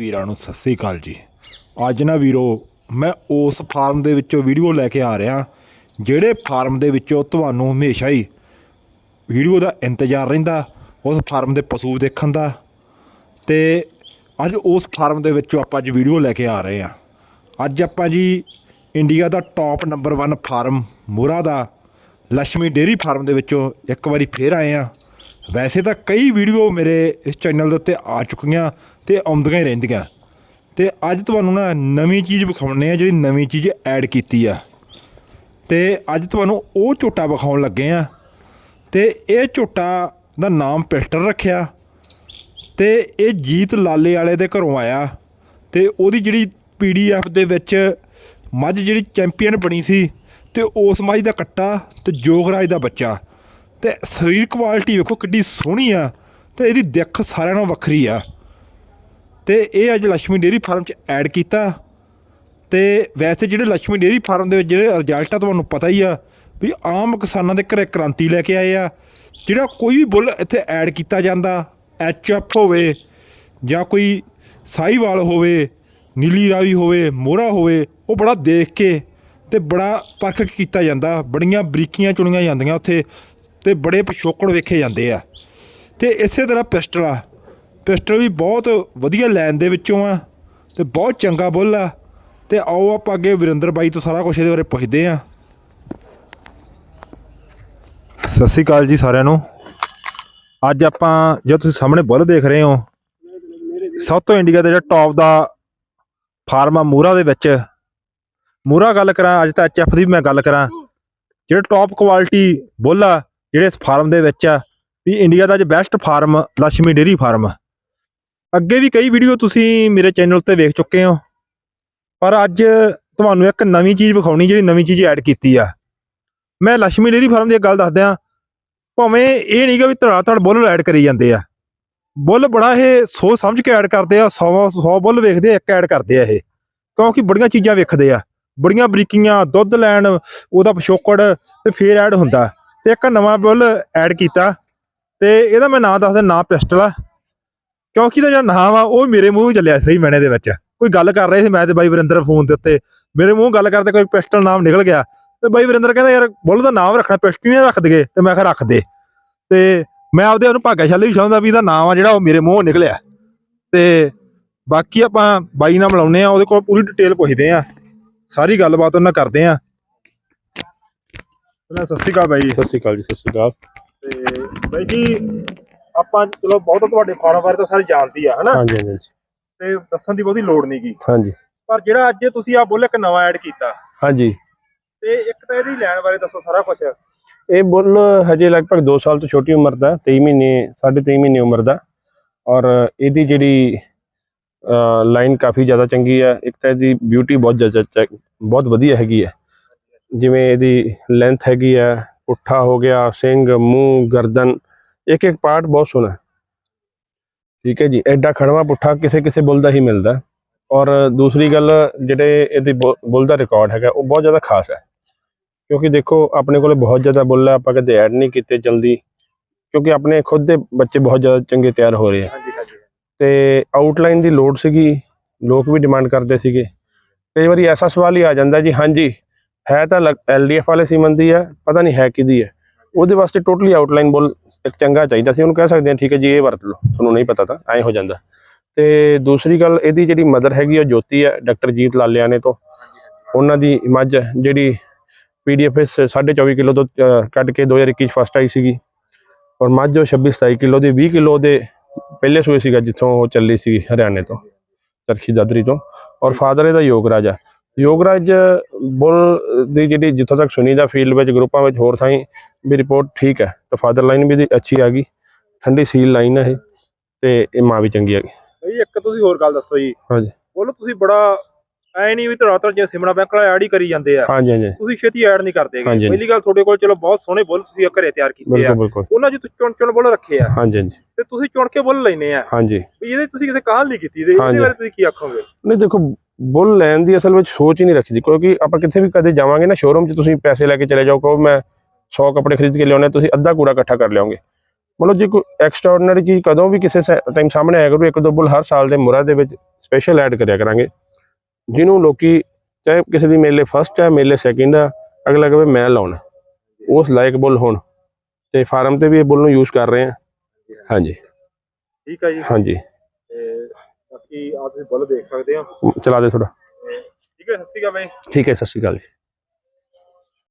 ਵੀਰਾਂ ਨੂੰ ਸਤਿ ਸ੍ਰੀ ਅਕਾਲ ਜੀ। ਅੱਜ ਨਾ ਵੀਰੋ, ਮੈਂ ਉਸ ਫਾਰਮ ਦੇ ਵਿੱਚੋਂ ਵੀਡੀਓ ਲੈ ਕੇ ਆ ਰਿਹਾ, ਜਿਹੜੇ ਫਾਰਮ ਦੇ ਵਿੱਚੋਂ ਤੁਹਾਨੂੰ ਹਮੇਸ਼ਾ ਹੀ ਵੀਡੀਓ ਦਾ ਇੰਤਜ਼ਾਰ ਰਹਿੰਦਾ, ਉਸ ਫਾਰਮ ਦੇ ਪਸ਼ੂ ਦੇਖਣ ਦਾ। ਤੇ ਅੱਜ ਉਸ ਫਾਰਮ ਦੇ ਵਿੱਚੋਂ ਆਪਾਂ ਅੱਜ ਵੀਡੀਓ ਲੈ ਕੇ ਆ ਰਹੇ ਹਾਂ। ਅੱਜ ਆਪਾਂ ਜੀ ਇੰਡੀਆ ਦਾ ਟੌਪ ਨੰਬਰ 1 ਫਾਰਮ ਮੋਰਾ ਦਾ ਲక్ష్ਮੀ ਡੇਰੀ ਫਾਰਮ ਦੇ ਵਿੱਚੋਂ ਇੱਕ ਵਾਰੀ ਫੇਰ ਆਏ ਆ ਵੈਸੇ ਤਾਂ ਕਈ ਵੀਡੀਓ ਮੇਰੇ ਇਸ ਚੈਨਲ ਦੇ ਉੱਤੇ ਆ ਚੁੱਕੀਆਂ ਤੇ ਆਉਂਦੀਆਂ ਹੀ ਰਹਿੰਦੀਆਂ। ਤੇ ਅੱਜ ਤੁਹਾਨੂੰ ਨਾ ਨਵੀਂ ਚੀਜ਼ ਵਿਖਾਉਣੇ ਆ, ਜਿਹੜੀ ਨਵੀਂ ਚੀਜ਼ ਐਡ ਕੀਤੀ ਆ। ਤੇ ਅੱਜ ਤੁਹਾਨੂੰ ਉਹ ਝੋਟਾ ਵਿਖਾਉਣ ਲੱਗੇ ਆ। ਤੇ ਇਹ ਝੋਟਾ ਦਾ ਨਾਮ ਪਿਸਟਲ ਰੱਖਿਆ। ਤੇ ਇਹ ਜੀਤ ਲਾਲੇ ਵਾਲੇ ਦੇ ਘਰੋਂ ਆਇਆ। ਤੇ ਉਹਦੀ ਜਿਹੜੀ ਪੀਡੀਐਫ ਦੇ ਵਿੱਚ ਮੱਝ ਜਿਹੜੀ ਚੈਂਪੀਅਨ ਬਣੀ ਸੀ, ਤੇ ਉਸ ਮੱਝ ਦਾ ਕੱਟਾ ਤੇ ਜੋਗਰਾਜ ਦਾ ਬੱਚਾ। ਤੇ ਸਰੀਰ ਕੁਆਲਿਟੀ ਵੇਖੋ ਕਿੱਡੀ ਸੋਹਣੀ ਆ, ਤੇ ਇਹਦੀ ਦਿੱਖ ਸਾਰਿਆਂ ਨਾਲੋਂ ਵੱਖਰੀ ਆ। ਤੇ ਇਹ ਅੱਜ ਲక్ష్ਮੀ ਡੇਰੀ ਫਾਰਮ 'ਚ ਐਡ ਕੀਤਾ। ਤੇ ਵੈਸੇ ਜਿਹੜੇ ਲక్ష్ਮੀ ਡੇਰੀ ਫਾਰਮ ਦੇ ਵਿੱਚ ਜਿਹੜੇ ਰਿਜ਼ਲਟ ਆ ਤੁਹਾਨੂੰ ਪਤਾ ਹੀ ਆ ਵੀ ਆਮ ਕਿਸਾਨਾਂ ਦੇ ਘਰੇ ਕ੍ਰਾਂਤੀ ਲੈ ਕੇ ਆਏ ਆ। ਜਿਹੜਾ ਕੋਈ ਵੀ ਬੁੱਲ ਇੱਥੇ ਐਡ ਕੀਤਾ ਜਾਂਦਾ, ਐਚ ਐਫ ਹੋਵੇ ਜਾਂ ਕੋਈ ਸਾਈਵਾਲ ਹੋਵੇ, ਨੀਲੀ ਰਾਵੀ ਹੋਵੇ, ਮੋਹਰਾ ਹੋਵੇ, ਉਹ ਬੜਾ ਦੇਖ ਕੇ ਤੇ ਬੜਾ ਪਰਖ ਕੀਤਾ ਜਾਂਦਾ। ਬੜੀਆਂ ਬਰੀਕੀਆਂ ਚੁਣੀਆਂ ਜਾਂਦੀਆਂ ਉੱਥੇ ਤੇ ਬੜੇ ਪਿਛੋਕੜ ਵੇਖੇ ਜਾਂਦੇ ਆ। ਤੇ ਇਸੇ ਤਰ੍ਹਾਂ ਪਿਸਟਲ ਆ। ਪਿਸਟਲ ਵੀ ਬਹੁਤ ਵਧੀਆ ਲਾਈਨ ਦੇ ਵਿੱਚੋਂ ਆ ਤੇ ਬਹੁਤ ਚੰਗਾ ਬੁੱਲ ਆ। ਤੇ ਆਓ ਆਪਾਂ ਅੱਗੇ ਵਿਰਿੰਦਰ ਬਾਈ ਤੋਂ ਸਾਰਾ ਕੁਝ ਇਹਦੇ ਬਾਰੇ ਪੁੱਛਦੇ ਆ। ਸਤਿ ਸ਼੍ਰੀ ਅਕਾਲ ਜੀ ਸਾਰਿਆਂ ਨੂੰ। ਅੱਜ ਆਪਾਂ ਜੋ ਤੁਸੀਂ ਸਾਹਮਣੇ ਬੁੱਲ ਦੇਖ ਰਹੇ ਹੋ, ਸਭ ਤੋਂ ਇੰਡੀਆ ਦੇ ਜਿਹੜਾ ਟੌਪ ਦਾ ਫਾਰਮ ਆ ਮੂਰਾ ਦੇ ਵਿੱਚ। ਮੂਰਾ ਗੱਲ ਕਰਾਂ, ਅੱਜ ਤਾਂ ਐਚਐਫ ਦੀ ਵੀ ਮੈਂ ਗੱਲ ਕਰਾਂ। ਜਿਹੜੇ ਟੌਪ ਕੁਆਲਿਟੀ ਬੁੱਲ ਆ, ਜਿਹੜੇ ਇਸ ਫਾਰਮ ਦੇ ਵਿੱਚ ਆ, ਵੀ ਇੰਡੀਆ ਦਾ ਅੱਜ best farm Lakshmi dairy farm. ਅੱਗੇ ਵੀ ਕਈ ਵੀਡੀਓ ਤੁਸੀਂ ਮੇਰੇ ਚੈਨਲ ਤੇ ਵੇਖ ਚੁੱਕੇ ਹੋ। ਪਰ ਅੱਜ ਤੁਹਾਨੂੰ ਇੱਕ ਨਵੀਂ ਚੀਜ਼ ਵਿਖਾਉਣੀ, ਜਿਹੜੀ ਨਵੀਂ ਚੀਜ਼ ਐਡ ਕੀਤੀ ਆ। ਮੈਂ ਲక్ష్ਮੀ ਡੇਰੀ ਫਾਰਮ ਦੀ ਇੱਕ ਗੱਲ ਦੱਸਦਿਆਂ, ਭਾਵੇਂ ਇਹ ਨਹੀਂਗਾ ਵੀ ਧੜਾ ਧੜ ਬੁੱਲ ਐਡ ਕਰੀ ਜਾਂਦੇ ਆ। ਬੁੱਲ ਬੜਾ ਇਹ ਸੋਚ ਸਮਝ ਕੇ ਐਡ ਕਰਦੇ ਆ 100 100 ਬੁੱਲ ਵੇਖਦੇ ਆ, ਇੱਕ ਐਡ ਕਰਦੇ ਆ ਇਹ। ਕਿਉਂਕਿ ਬੜੀਆਂ ਚੀਜ਼ਾਂ ਵੇਖਦੇ ਆ। ਬੜੀਆਂ ਬਰੀਕੀਆਂ, ਦੁੱਧ ਲੈਣ, ਉਹਦਾ ਪਿਛੋਕੜ, ਤੇ ਫੇਰ ਐਡ ਹੁੰਦਾ। ਤੇ ਇੱਕ ਨਵਾਂ ਬੁੱਲ ਐਡ ਕੀਤਾ। ਤੇ ਇਹਦਾ ਮੈਂ ਨਾਂ ਦੱਸਦਾ, ਨਾਂ ਪਿਸਟਲ ਆ। ਕਿਉਂਕਿ ਇਹਦਾ ਜਿਹੜਾ ਨਾਮ ਆ ਉਹ ਮੇਰੇ ਮੂੰਹ ਚੱਲਿਆ ਸਹੀ ਮੈਨੇ ਦੇ ਵਿੱਚ। ਕੋਈ ਗੱਲ ਕਰ ਰਹੇ ਸੀ ਮੈਂ ਤੇ ਬਾਈ ਵਰਿੰਦਰ ਫੋਨ ਦੇ ਉੱਤੇ। ਮੇਰੇ ਮੂੰਹ ਗੱਲ ਕਰਦੇ ਕੋਈ ਪਿਸਟਲ ਨਾਮ ਨਿਕਲ ਗਿਆ। ਤੇ ਬਾਈ ਵਰਿੰਦਰ ਕਹਿੰਦਾ ਯਾਰ ਬੁੱਲ ਦਾ ਨਾਮ ਰੱਖਣਾ ਪਿਸਟਲ ਨਹੀਂ ਰੱਖ ਦਈਏ ਤੇ ਮੈਂ ਕਿਹਾ ਰੱਖ ਦੇ। ਤੇ ਮੈਂ ਆਪਦੇ ਉਹਨੂੰ ਭਾਗਾਸ਼ਾਲੀ ਵੀ ਸਮਝਦਾ ਵੀ ਇਹਦਾ ਨਾਮ ਆ ਜਿਹੜਾ ਉਹ ਮੇਰੇ ਮੂੰਹੋਂ ਨਿਕਲਿਆ। ਤੇ ਬਾਕੀ ਆਪਾਂ ਬਾਈ ਨਾਲ ਮਿਲਾਉਂਦੇ ਆ ਉਹਦੇ ਕੋਲ ਪੂਰੀ ਡਿਟੇਲ ਪੁੱਛਦੇ ਆ ਸਾਰੀ ਗੱਲਬਾਤ ਉਹਨਾਂ ਕਰਦੇ ਆ ਸਤਿ ਸ਼੍ਰੀ ਅਕਾਲ ਬਾਈ ਸਤਿ ਸ਼੍ਰੀ ਅਕਾਲ ਜੀ ਸਤਿ ਸ਼੍ਰੀ ਅਕਾਲ। ਤੇ ਬਾਈ ਜੀ ਆਪਾਂ ਚਲੋ ਬਹੁਤ ਤੁਹਾਡੇ ਫਾਰਮ ਬਾਰੇ ਤਾਂ ਸਾਰੇ ਜਾਣਦੀ ਆ ਹਨਾ? ਹਾਂਜੀ ਹਾਂਜੀ। ਤੇ ਦੱਸਣ ਦੀ ਬਹੁਤੀ ਲੋੜ ਨਹੀਂਗੀ ਹਾਂਜੀ। ਪਰ ਜਿਹੜਾ ਅੱਜ ਤੁਸੀਂ ਆ ਬੁੱਲ ਇੱਕ ਨਵਾਂ ਐਡ ਕੀਤਾ ਹਾਂਜੀ। ਤੇ ਇੱਕ ਤਾਂ ਇਹਦੀ ਲੈਣ ਬਾਰੇ ਦੱਸੋ ਸਾਰਾ ਕੁਝ ਇਹ ਬੁੱਲ ਹਜੇ ਲਗਭਗ 2 ਸਾਲ ਤੋਂ ਛੋਟੀ ਉਮਰ ਦਾ 23 ਮਹੀਨੇ 23.5 ਮਹੀਨੇ ਉਮਰ ਦਾ। ਔਰ ਇਹਦੀ ਜਿਹੜੀ ਲਾਈਨ ਕਾਫੀ ਜ਼ਿਆਦਾ ਚੰਗੀ ਹੈ ਇੱਕ ਤਾਂ ਇਹਦੀ ਬਿਊਟੀ ਬਹੁਤ ਜ਼ਿਆਦਾ ਬਹੁਤ ਵਧੀਆ ਹੈਗੀ ਹੈ ਜਿਵੇਂ ਇਹਦੀ ਲੈਂਥ ਹੈਗੀ ਹੈ ਪੁੱਠਾ ਹੋ ਗਿਆ ਸਿੰਘ ਮੂੰਹ ਗਰਦਨ ਇੱਕ ਇੱਕ ਪਾਰਟ ਬਹੁਤ ਸੋਹਣਾ ਠੀਕ ਹੈ ਜੀ ਐਡਾ ਖੜਵਾ ਪੁੱਠਾ ਕਿਸੇ ਕਿਸੇ ਬੁੱਲ ਦਾ ਹੀ ਮਿਲਦਾ। ਔਰ ਦੂਸਰੀ ਗੱਲ ਜਿਹੜੇ ਇਹਦੀ ਬੁੱਲ ਦਾ ਰਿਕਾਰਡ ਹੈਗਾ ਉਹ ਬਹੁਤ ਜ਼ਿਆਦਾ ਖਾਸ ਹੈ। ਕਿਉਂਕਿ ਦੇਖੋ ਆਪਣੇ ਕੋਲੇ ਬਹੁਤ ਜ਼ਿਆਦਾ ਬੁੱਲ ਹੈ ਆਪਾਂ ਕਦੇ ਐਡ ਨਹੀਂ ਕੀਤੇ ਜਲਦੀ। ਕਿਉਂਕਿ ਆਪਣੇ ਖੁਦ ਦੇ ਬੱਚੇ ਬਹੁਤ ਜ਼ਿਆਦਾ ਚੰਗੇ ਤਿਆਰ ਹੋ ਰਹੇ ਆ ਤੇ ਆਊਟਲਾਈਨ ਦੀ ਲੋਡ ਸੀਗੀ ਲੋਕ ਵੀ ਡਿਮਾਂਡ ਕਰਦੇ ਸੀਗੇ। ਕਈ ਵਾਰੀ ਐਸਾ ਸਵਾਲ ਹੀ ਆ ਜਾਂਦਾ ਜੀ ਹਾਂਜੀ ਹੈ ਤਾਂ ਐਲਡੀਐਫ ਵਾਲੇ ਸੀਮਨ ਦੀ ਹੈ ਪਤਾ ਨਹੀਂ ਹੈ ਕਿਹਦੀ ਹੈ। ਉਹਦੇ ਵਾਸਤੇ ਟੋਟਲੀ ਆਊਟਲਾਈਨ ਬੁੱਲ ਚੰਗਾ ਚਾਹੀਦਾ ਸੀ ਉਹਨੂੰ ਕਹਿ ਸਕਦੇ ਹਾਂ ਠੀਕ ਹੈ ਜੀ ਇਹ ਵਰਤ ਲਓ ਤੁਹਾਨੂੰ ਨਹੀਂ ਪਤਾ ਤਾਂ ਐਂ ਹੋ ਜਾਂਦਾ। ਤੇ ਦੂਸਰੀ ਗੱਲ ਇਹਦੀ ਜਿਹੜੀ ਮਦਰ ਹੈਗੀ ਉਹ ਜੋਤੀ ਹੈ ਡਾਕਟਰ ਜੀਤ ਲਾਲਿਆਣੇ ਤੋਂ ਉਹਨਾਂ ਦੀ ਮੱਝ ਹੈ, ਜਿਹੜੀ ਪੀਡੀਐਫ 24 ਕਿਲੋ ਤੋਂ ਕੱਢ ਕੇ 2021 ਚ ਫਸਟ ਆਈ ਸੀਗੀ। ਔਰ ਮੱਝ ਉਹ 26 27 ਕਿਲੋ ਦੀ 20 ਕਿਲੋ ਦੇ ਪਹਿਲੇ ਸੂਏ ਸੀਗਾ ਜਿੱਥੋਂ ਉਹ ਚੱਲੀ ਸੀ ਹਰਿਆਣੇ ਤੋਂ ਚਰਖੀ ਦਾਦਰੀ ਤੋਂ। ਔਰ ਫਾਦਰ ਇਹਦਾ ਯੋਗਰਾਜ ਆ। ਯੋਗਰਾਜ ਬੁੱਲ ਦੀ ਜਿਹੜੀ ਜਿੱਥੋਂ ਤੱਕ ਸੁਣੀ ਦਾ ਫੀਲਡ ਵਿੱਚ ਗਰੁੱਪਾਂ ਵਿੱਚ ਹੋਰ ਥਾਈਂ ਵੀ ਰਿਪੋਰਟ ਠੀਕ ਹੈ ਤਾਂ ਫਾਦਰ ਲਾਈਨ ਵੀ ਇਹਦੀ ਅੱਛੀ ਆ ਗਈ ਠੰਡੀ ਸੀਲ ਲਾਈਨ ਹੈ ਇਹ ਤੇ ਇਹ ਮਾਂ ਵੀ ਚੰਗੀ ਆ ਗਈ। ਬਈ ਇੱਕ ਤੁਸੀਂ ਹੋਰ ਗੱਲ ਦੱਸੋ ਜੀ। ਹਾਂਜੀ। ਬੁੱਲ ਤੁਸੀਂ ਬੜਾ ਐ ਨਹੀਂ ਵੀ ਧੜਾ ਧੜ ਜੇ ਸਿਮਣਾ ਬੈਂਕ ਵਾਲਾ ਐਡ ਹੀ ਕਰੀ ਜਾਂਦੇ ਆ। ਹਾਂਜੀ ਹਾਂਜੀ। ਤੁਸੀਂ ਛੇਤੀ ਐਡ ਨਹੀਂ ਕਰਦੇਗੇ ਹਾਂਜੀ। ਪਹਿਲੀ ਗੱਲ ਤੁਹਾਡੇ ਕੋਲ ਚਲੋ ਬਹੁਤ ਸੋਹਣੇ ਬੁੱਲ ਤੁਸੀਂ ਘਰੇ ਤਿਆਰ ਕੀਤੇ ਆ। ਉਹਨਾਂ 'ਚ ਤੁਸੀਂ ਚੁਣ ਚੁਣ ਬੁੱਲ ਰੱਖੇ ਆ। ਹਾਂਜੀ ਹਾਂਜੀ। ਤੇ ਤੁਸੀਂ ਚੁਣ ਕੇ ਬੁੱਲ ਲੈਨੇ ਆ। ਹਾਂਜੀ। ਵੀ ਇਹਦੇ ਤੁਸੀਂ ਕਿਸੇ ਕਾਹਲ ਨਹੀਂ ਕੀਤੀ ਇਹਦੇ। ਬਾਰੇ ਤੁਸੀਂ ਕੀ ਆਖੋਗੇ? ਨਹੀਂ ਦੇਖੋ ਬੁੱਲ ਲੈਣ ਦੀ ਅਸਲ ਵਿੱਚ ਸੋਚ ਹੀ ਨਹੀਂ ਰੱਖੀ ਕਿਉਂਕਿ ਆਪਾਂ ਕਿੱਥੇ ਵੀ ਕਦੇ ਜਾਵਾਂਗੇ ਨਾ ਸ਼ੋਰੂਮ 'ਚ ਤੁਸੀਂ ਪੈਸੇ ਲੈ ਕੇ ਚਲੇ ਜਾਓ ਕਹੋ ਮੈਂ 100 ਕੱਪੜੇ ਖਰੀਦ ਕੇ ਲਿਆਉਣੇ ਤੁਸੀਂ ਅੱਧਾ ਕੂੜਾ ਇਕੱਠਾ ਕਰ ਲਿਆਓਗੇ ਮਤਲਬ ਜੇ ਕੋਈ ਐਕਸਟਰਾਆਰਡਨਰੀ ਚੀਜ਼ ਕਦੋਂ ਵੀ ਕਿਸੇ ਟਾਈਮ ਸਾਹਮਣੇ ਆਇਆ ਕਰੂ ਇੱਕ ਦੋ ਬੁੱਲ ਹਰ ਸਾਲ ਦੇ ਮੁਰਾ ਦੇ ਵਿੱਚ ਸਪੈਸ਼ਲ ਐਡ ਕਰਿਆ ਕਰਾਂਗੇ। ਜਿਹਨੂੰ ਲੋਕੀ ਚਾਹੇ ਕਿਸੇ ਦੀ ਮੇਲੇ ਫਸਟ ਹੈ ਮੇਲੇ ਸੈਕਿੰਡ ਹੈ ਅਗਲਾ ਕਹੇ ਮੈਂ ਲਾਉਣਾ। ਉਸ ਲਾਇਕ ਬੁੱਲ ਹੋਣ। ਤੇ ਫਾਰਮ ਤੇ ਵੀ ਇਹ ਬੁੱਲ ਨੂੰ ਯੂਜ਼ ਕਰ ਰਹੇ ਹਾਂ ਹਾਂਜੀ। ਠੀਕ ਹੈ ਜੀ। ਹਾਂਜੀ। ਤੇ ਬਾਕੀ ਆਪ ਤੁਸੀਂ ਬੁੱਲ ਦੇਖ ਸਕਦੇ ਹੋ। ਚਲਾ ਦੇ ਥੋੜਾ ਠੀਕ ਹੈ ਸਤਿ ਸ਼੍ਰੀ ਅਕਾਲ ਬਾਈ। ਠੀਕ ਹੈ ਸਤਿ ਸ਼੍ਰੀ ਅਕਾਲ ਜੀ।